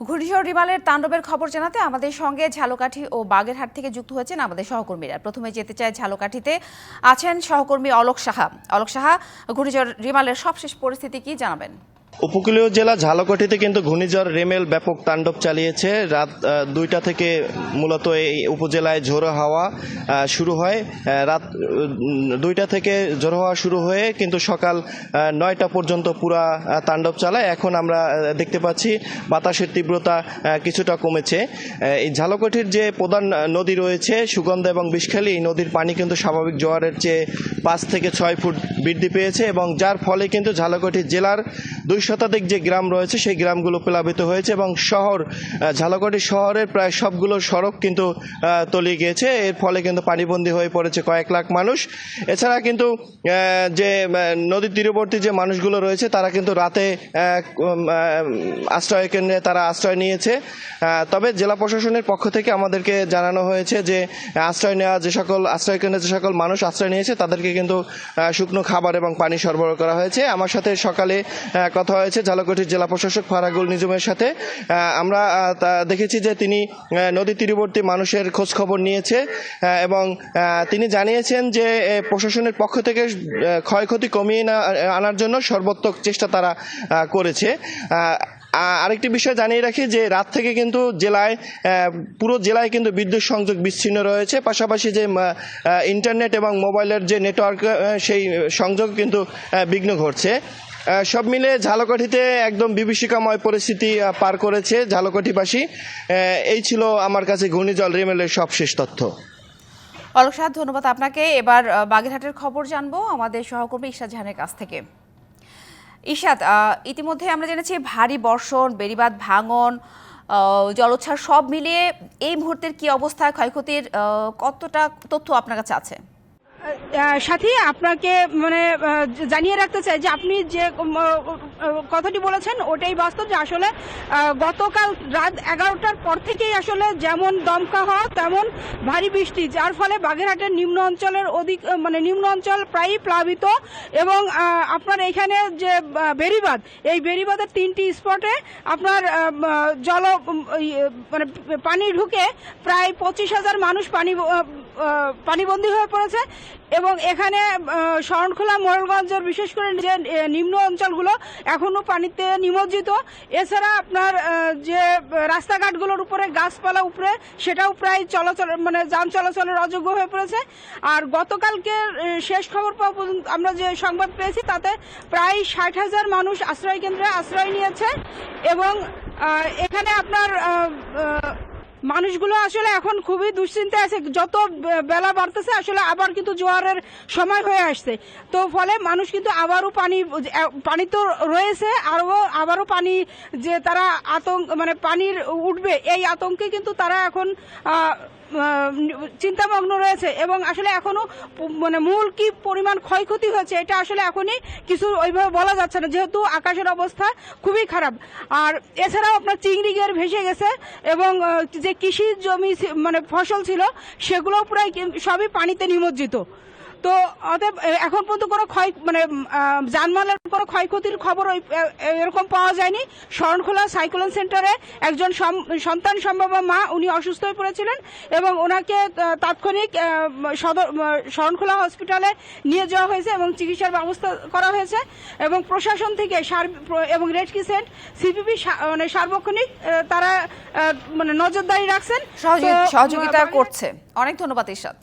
ঘূর্ণিঝড় রিমালের তাণ্ডবের খবর জানাতে আমাদের সঙ্গে ঝালকাঠি ও বাগেরহাট থেকে যুক্ত হয়েছেন আমাদের সহকর্মীরা। প্রথমে যেতে চায় ঝালকাঠিতে আছেন সহকর্মী অলোক সাহা। অলোক সাহা, ঘূর্ণিঝড় রিমালের সবশেষ পরিস্থিতি কি জানাবেন? উপকূলীয় জেলা ঝালকাঠিতে কিন্তু ঘূর্ণিঝড় রেমেল ব্যাপক তাণ্ডব চালিয়েছে। রাত দুইটা থেকে মূলত এই উপজেলায় ঝোড়ো হাওয়া শুরু হয়। রাত দুইটা থেকে ঝোড়ো হাওয়া শুরু হয়ে কিন্তু সকাল নয়টা পর্যন্ত পুরা তাণ্ডব চালায়। এখন আমরা দেখতে পাচ্ছি বাতাসের তীব্রতা কিছুটা কমেছে। এই ঝালকাঠির যে প্রধান নদী রয়েছে, সুগন্ধা এবং বিষখালী, এই নদীর পানি কিন্তু স্বাভাবিক জোয়ারের চেয়ে পাঁচ থেকে ছয় ফুট বৃদ্ধি পেয়েছে এবং যার ফলে কিন্তু ঝালকাঠি জেলার দুই শতাধিক যে গ্রাম রয়েছে সেই গ্রামগুলো প্লাবিত হয়েছে এবং শহর আহ, ঝালকাঠি শহরের প্রায় সবগুলো সড়ক কিন্তু তলিয়ে গিয়েছে। এর ফলে কিন্তু পানিবন্দী হয়ে পড়েছে কয়েক লাখ মানুষ। এছাড়া কিন্তু যে নদীর তীরবর্তী যে মানুষগুলো রয়েছে তারা কিন্তু রাতে আশ্রয় কেন্দ্রে তারা আশ্রয় নিয়েছে। তবে জেলা প্রশাসনের পক্ষ থেকে আমাদেরকে জানানো হয়েছে যে আশ্রয় নেওয়া যে সকল আশ্রয় কেন্দ্রে যে সকল মানুষ আশ্রয় নিয়েছে তাদেরকে কিন্তু শুকনো খাবার এবং পানি সরবরাহ করা হয়েছে। আমার সাথে সকালে কথা হয়েছে ঝালকাঠির জেলা প্রশাসক ফারাগুল নিজুমের সাথে। আমরা দেখেছি যে তিনি নদী তীরবর্তী মানুষের খোঁজ খবর নিয়েছে এবং তিনি জানিয়েছেন যে প্রশাসনের পক্ষ থেকে ক্ষয়ক্ষতি কমিয়ে না, আনার জন্য সর্বোত্তক চেষ্টা তারা করেছে। আরেকটি বিষয় জানিয়ে রাখি যে, রাত থেকে কিন্তু জেলায় পুরো জেলায় কিন্তু বিদ্যুৎ সংযোগ বিচ্ছিন্ন রয়েছে। পাশাপাশি যে ইন্টারনেট এবং মোবাইলের যে নেটওয়ার্ক সেই সংযোগ কিন্তু বিঘ্ন ঘটছে। সব মিলে ঝালকাঠিতে একদম বিভীষিকাময় পরিস্থিতি পার করেছে ঝালকাঠিবাসী। এই ছিল আমার কাছে ঘূর্ণিঝড় রেমেলের সবশেষ তথ্য। অলোক সাহা ধন্যবাদ আপনাকে। এবার বাগেরহাটের খবর জানব আমাদের সহকর্মী ঈশাদ জাহানের কাছ থেকে। ঈশাদ ইতিমধ্যে আমরা জেনেছি ভারী বর্ষণ, বেড়িবাঁধ, ভাঙন জলোচ্ছ্বাস সব মিলিয়ে এই মুহূর্তের কি অবস্থা, ক্ষয়ক্ষতির কতটা তথ্য আপনার কাছে আছে? সাথী আপনাকে মানে জানিয়ে রাখতে চাই যে আপনি যে কথাটি বলেছেন ওটাই বাস্তব যে আসলে গতকাল রাত এগারোটার পর থেকেই আসলে যেমন দমকা হওয়া তেমন ভারী বৃষ্টি যার ফলে বাগেরহাটের নিম্ন অঞ্চলের অধিক মানে নিম্ন অঞ্চল প্রায়ই প্লাবিত এবং আপনার এখানে যে বেড়িবাঁধ এই বেড়িবাঁধের তিনটি স্পটে আপনার জল ইয়ে, মানে পানি ঢুকে প্রায় পঁচিশ হাজার মানুষ পানি পানিবন্দী হয়ে পড়েছে এবং এখানে শরণখোলা মোড়লগঞ্জের বিশেষ করে যে নিম্ন অঞ্চলগুলো এখনও পানিতে নিমজ্জিত। এছাড়া আপনার যে, রাস্তাঘাটগুলোর উপরে, গাছপালা উপরে, সেটাও প্রায় চলাচল মানে যান চলাচলের অযোগ্য হয়ে পড়েছে। আর গতকালকে শেষ খবর পাওয়া পর্যন্ত আমরা যে সংবাদ পেয়েছি, তাতে প্রায় ষাট হাজার মানুষ আশ্রয় কেন্দ্রে আশ্রয় নিয়েছে এবং এখানে আপনার মানুষগুলো আসলে এখন খুবই দুশ্চিন্তায় আছে। যত বেলা বাড়তেছে, আসলে আবার কিন্তু জোয়ারের সময় হয়ে আসছে। তো ফলে মানুষ কিন্তু আবারও পানি পানি তো রয়েছে, আরও, আবারও পানি যে তারা আতঙ্ক মানে পানির উঠবে, এই আতঙ্কে কিন্তু তারা এখন চিন্তামগ্ন রয়েছে এবং আসলে এখনও মানে মূল কি পরিমাণ ক্ষয়ক্ষতি হয়েছে এটা আসলে এখনই কিছু ওইভাবে বলা যাচ্ছে না। যেহেতু আকাশের অবস্থা খুবই খারাপ। আর এছাড়াও আপনার চিংড়ি গের ভেসে গেছে এবং যে কৃষি জমি মানে ফসল ছিল সেগুলো প্রায় সবই পানিতে নিমজ্জিত। তো অতএব এখন পর্যন্ত কোনো ক্ষয় মানে যানমালের কোনো ক্ষয়ক্ষতির খবর ওই- এরকম পাওয়া যায়নি। শরণখোলা সাইক্লোন সেন্টারে একজন সন্তান সম্ভব মা উনি অসুস্থ হয়ে পড়েছিলেন এবং ওনাকে তাৎক্ষণিক সদর শরণখোলা হসপিটালে নিয়ে যাওয়া হয়েছে এবং চিকিৎসার ব্যবস্থা করা হয়েছে এবং প্রশাসন থেকে এবং রেড ক্রিসেন্ট সিপিপি মানে সার্বক্ষণিক তারা মানে নজরদারি রাখছেন। সহযোগি- সহযোগিতা করছে। অনেক ধন্যবাদ ঈশাদ